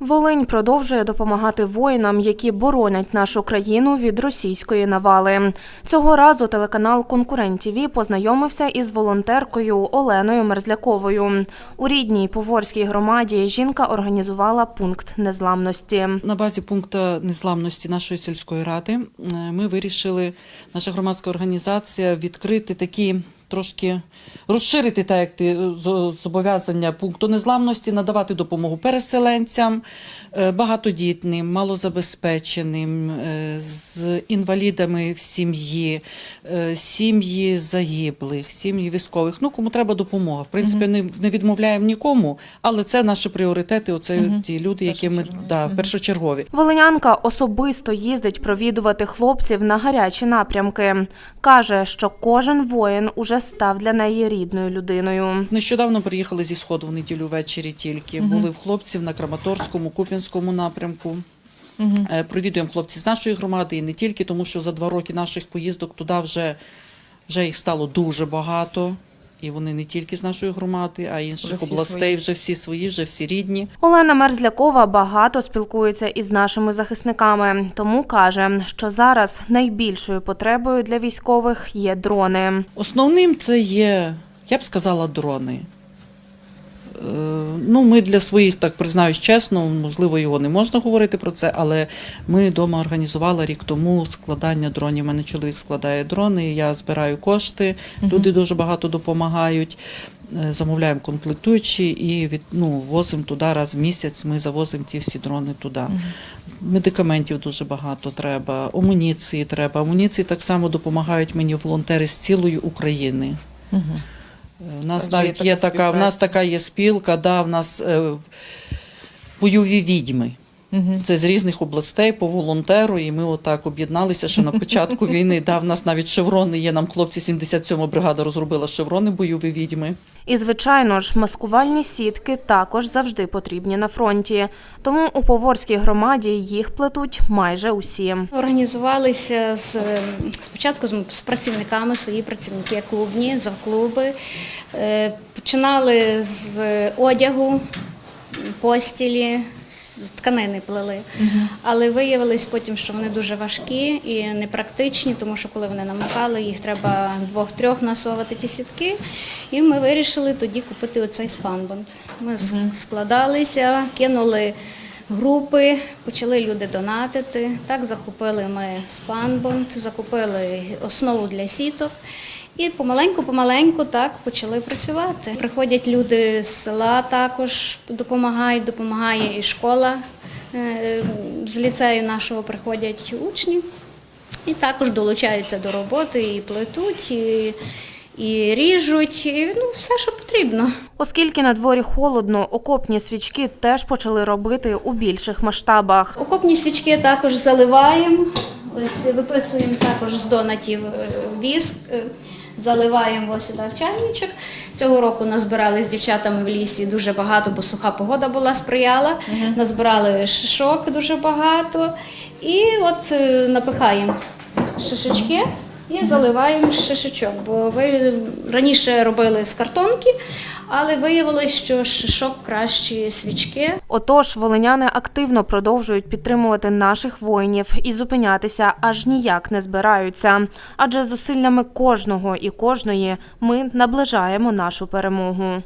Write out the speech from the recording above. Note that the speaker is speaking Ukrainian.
Волинь продовжує допомагати воїнам, які боронять нашу країну від російської навали. Цього разу телеканал Конкурент ТІВІ познайомився із волонтеркою Оленою Мерзляковою. У рідній Поворській громаді жінка організувала пункт незламності. На базі пункту незламності нашої сільської ради е, ми вирішили, наша громадська організація, відкрити такі трошки розширити так, як ти зо- зобов'язання пункту незламності, надавати допомогу переселенцям, е, багатодітним, малозабезпеченим, е, з інвалідами в сім'ї, е, сім'ї загиблих, сім'ї військових. Ну кому треба допомога. В принципі, не, не відмовляємо нікому, але це наші пріоритети. Оце ті люди, які ми да, першочергові. Волинянка особисто їздить провідувати хлопців на гарячі напрямки. Каже, що кожен воїн уже став для неї рідною людиною. Нещодавно приїхали зі сходу в неділю ввечері тільки. Були в хлопців на Краматорському, Куп'янському напрямку. Угу. Провідуємо хлопців з нашої громади і не тільки, тому що за два роки наших поїздок туди вже, вже їх стало дуже багато. І вони не тільки з нашої громади, а й інших областей, свої. вже всі свої, вже всі рідні. Олена Мерзлякова багато спілкується із нашими захисниками, тому каже, що зараз найбільшою потребою для військових є дрони. Основним це є, я б сказала, дрони. Е, Ну, ми для своїх, так признаюсь чесно, можливо, його не можна говорити про це, але ми вдома організували рік тому складання дронів. У мене чоловік складає дрони, я збираю кошти, люди дуже багато допомагають. Е, Замовляємо комплектуючі і від, ну, возимо туди раз в місяць. Ми завозимо ті всі дрони туди. Медикаментів дуже багато треба, амуніції треба. Амуніції так само допомагають мені волонтери з цілої України. У нас так, є навіть є така така, в нас така є спілка, да, в нас е, бойові відьми. Це з різних областей по волонтеру, і ми отак об'єдналися ще на початку війни. Да, в нас навіть шеврони є. Нам хлопці 77 бригада розробила шеврони бойові відьми. І, звичайно ж, маскувальні сітки також завжди потрібні на фронті. Тому у Поворській громаді їх плетуть майже усі. Організувалися з спочатку з, з працівниками, свої працівники клубні, завклуби. Е, Починали з одягу, постілі, з тканини плели. Але виявилось потім, що вони дуже важкі і непрактичні, тому що коли вони намокали, їх треба двох-трьох насовувати ті сітки. І ми вирішили тоді купити оцей спанбонд. Ми складалися, кинули групи, почали люди донатити. Так закупили ми спанбонд, закупили основу для сіток. І помаленьку-помаленьку так почали працювати. Приходять люди з села також допомагають, допомагає і школа. Е, З ліцею нашого приходять учні і також долучаються до роботи, і плетуть, і, і ріжуть, і, ну, все, що потрібно. Оскільки на дворі холодно, окопні свічки теж почали робити у більших масштабах. Окопні свічки також заливаємо. Ось виписуємо також з донатів е, віск, е, заливаємо ось сюди в чайничок. Цього року назбирали з дівчатами в лісі дуже багато, бо суха погода була сприяла. Назбирали шишок дуже багато. І от е, напихаємо шишечки. І заливаємо шишечок, бо ви раніше робили з картонки, але виявилось, що шишок кращі свічки. Отож, волиняни активно продовжують підтримувати наших воїнів і зупинятися аж ніяк не збираються. Адже зусиллями кожного і кожної ми наближаємо нашу перемогу.